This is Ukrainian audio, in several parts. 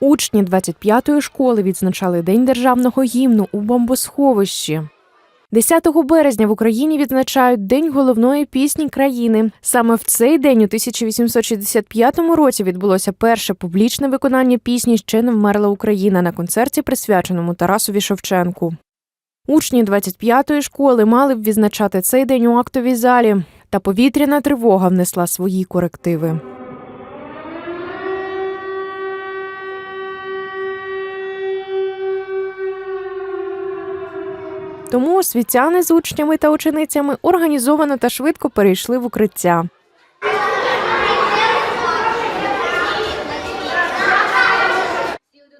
Учні 25-ї школи відзначали День державного гімну у бомбосховищі. 10 березня в Україні відзначають День головної пісні країни. Саме в цей день у 1865 році відбулося перше публічне виконання пісні Ще не вмерла Україна на концерті, присвяченому Тарасові Шевченку. Учні 25-ї школи мали б відзначати цей день у актовій залі, та повітряна тривога внесла свої корективи. Тому освітяни з учнями та ученицями організовано та швидко перейшли в укриття.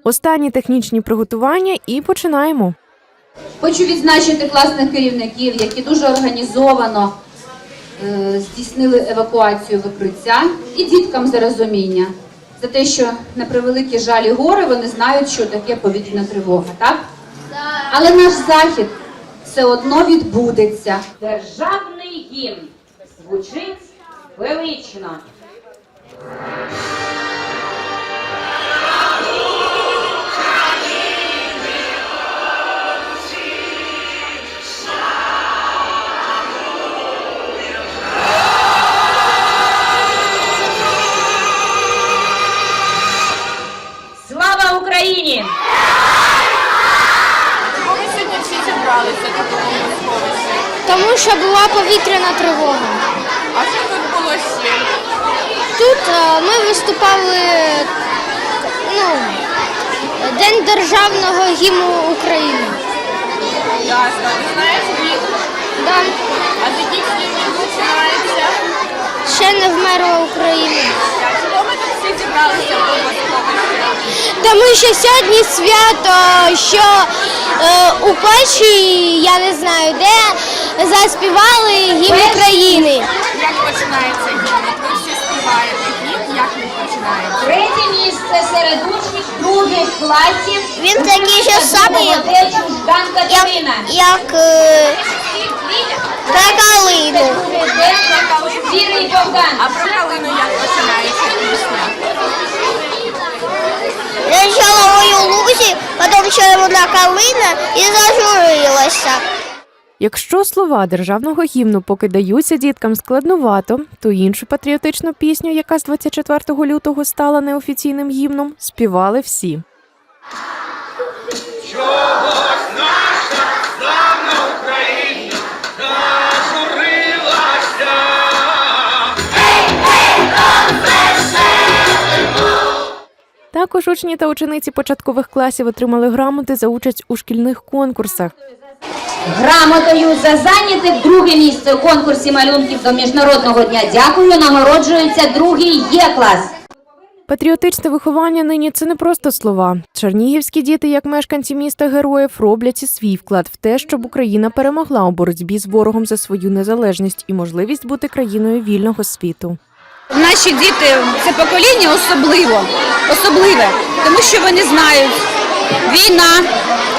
Останні технічні приготування і починаємо. Хочу відзначити класних керівників, які дуже організовано е, здійснили евакуацію викриття, і діткам за розуміння, за те, що на превеликі жалі гори вони знають, що таке повітряна тривога, так? Але наш захід все одно відбудеться. Державний гімн звучить велично. Тому що була повітряна тривога. А що тут було ще? Тут е, ми виступали ну, День державного гімну України. Ясно. Ти знаєш вік? Да. А яких він починається? Ще не вмерла Україна. А чого ми тут всі зібралися? Тому що сьогодні свято, що е, у Польщі, я не знаю де, заспівали гімн України. Як починається гімн? От ви всі співаєте гімн, як він починається? Третє місце серед учнів других класів. Він такий же самий, як, Ждан Катерина. як е, про калину. Віра Богдан. А про калину як починається пісня? Лежала у лузі, потім червона калина і зажурилася. Якщо слова державного гімну поки даються діткам складнувато, то іншу патріотичну пісню, яка з 24 лютого стала неофіційним гімном, співали всі. Також учні та учениці початкових класів отримали грамоти за участь у шкільних конкурсах. Грамотою за зайняте друге місце у конкурсі малюнків до Міжнародного дня дякую нагороджується другий Є клас. Патріотичне виховання нині це не просто слова. Чернігівські діти, як мешканці міста героїв, роблять і свій вклад в те, щоб Україна перемогла у боротьбі з ворогом за свою незалежність і можливість бути країною вільного світу. Наші діти це покоління особливо, особливе, тому що вони знають війна,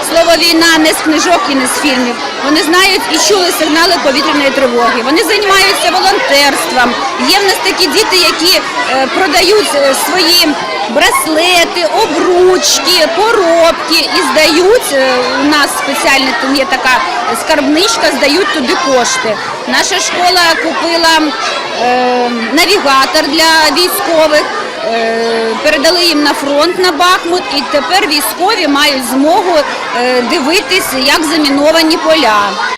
слово війна не з книжок і не з фільмів. Вони знають і чули сигнали повітряної тривоги. Вони займаються волонтерством. Є в нас такі діти, які е, продають е, свої браслети, обручки, поробки і здають. е, У нас спеціально там є така скарбничка, здають туди кошти. Наша школа купила е, навігатор для військових. Е, Передали їм на фронт на Бахмут, і тепер військові мають змогу е, дивитись, як заміновані поля.